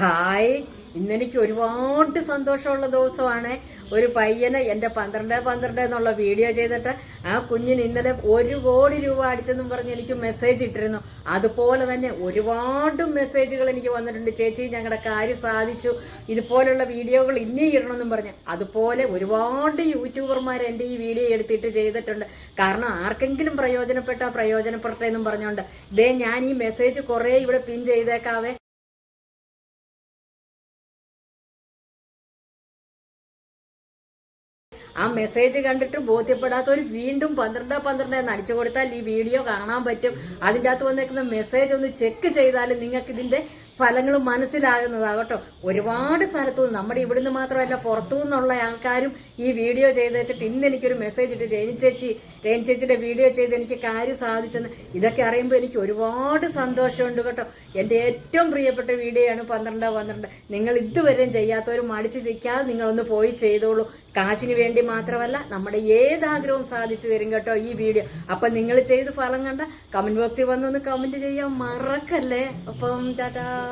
Hi. ഇന്നെനിക്ക് ഒരുപാട് സന്തോഷമുള്ള ദിവസമാണ്. ഒരു പയ്യനെ എന്റെ പന്ത്രണ്ട് പന്ത്രണ്ട് എന്നുള്ള വീഡിയോ ചെയ്തിട്ട് ആ കുഞ്ഞിന് ഇന്നലെ ഒരു കോടി രൂപ അടിച്ചെന്നും പറഞ്ഞ് എനിക്ക് മെസ്സേജ് ഇട്ടിരുന്നു. അതുപോലെ തന്നെ ഒരുപാട് മെസ്സേജുകൾ എനിക്ക് വന്നിട്ടുണ്ട്. ചേച്ചി ഞങ്ങളുടെ കാര്യം സാധിച്ചു. ഇതുപോലുള്ള വീഡിയോകൾ ഇനി ഇടണമെന്നും പറഞ്ഞു. അതുപോലെ ഒരുപാട് യൂട്യൂബർമാർ എന്റെ ഈ വീഡിയോ എടുത്തിട്ട് ചെയ്തിട്ടുണ്ട്. കാരണം ആർക്കെങ്കിലും പ്രയോജനപ്പെട്ട പ്രയോജനപ്പെട്ടെ എന്നും പറഞ്ഞുകൊണ്ട്. ഇതേ ഞാൻ ഈ മെസ്സേജ് കുറേ ഇവിടെ പിൻ ചെയ്തേക്കാവേ. ആ മെസ്സേജ് കണ്ടിട്ട് ബോധ്യപ്പെടാത്തവർ വീണ്ടും പന്ത്രണ്ട് പന്ത്രണ്ട് എന്ന് അടിച്ചു കൊടുത്താൽ ഈ വീഡിയോ കാണാൻ പറ്റും. അതിന്റെ അകത്ത് വന്നേക്കുന്ന മെസ്സേജ് ഒന്ന് ചെക്ക് ചെയ്താൽ നിങ്ങൾക്ക് ഇതിന്റെ ഫലങ്ങൾ മനസ്സിലാകുന്നതാകട്ടോ. ഒരുപാട് സ്ഥലത്തു നിന്ന് നമ്മുടെ ഇവിടുന്ന് മാത്രമല്ല പുറത്തു നിന്നുള്ള ആൾക്കാരും ഈ വീഡിയോ ചെയ്ത് വെച്ചിട്ട് ഇന്ന് എനിക്കൊരു മെസ്സേജ് ഇട്ട് രേണി ചേച്ചി ചേച്ചിയുടെ വീഡിയോ ചെയ്ത് എനിക്ക് കാര്യം സാധിച്ചെന്ന് ഇതൊക്കെ അറിയുമ്പോൾ എനിക്ക് ഒരുപാട് സന്തോഷമുണ്ട് കേട്ടോ. എന്റെ ഏറ്റവും പ്രിയപ്പെട്ട വീഡിയോ ആണ് പന്ത്രണ്ട് പന്ത്രണ്ട്. നിങ്ങൾ ഇതുവരെയും ചെയ്യാത്തവർ മടിച്ചു നിൽക്കാതെ നിങ്ങളൊന്ന് പോയി ചെയ്തോളൂ. കാശിന് വേണ്ടി മാത്രമല്ല നമ്മുടെ ഏത് ആഗ്രഹവും സാധിച്ചു തരും കേട്ടോ ഈ വീഡിയോ. അപ്പം നിങ്ങൾ ചെയ്ത് ഫലം കണ്ട കമന്റ് ബോക്സിൽ വന്നൊന്ന് കമന്റ് ചെയ്യാൻ മറക്കല്ലേ. അപ്പം ടാറ്റാ.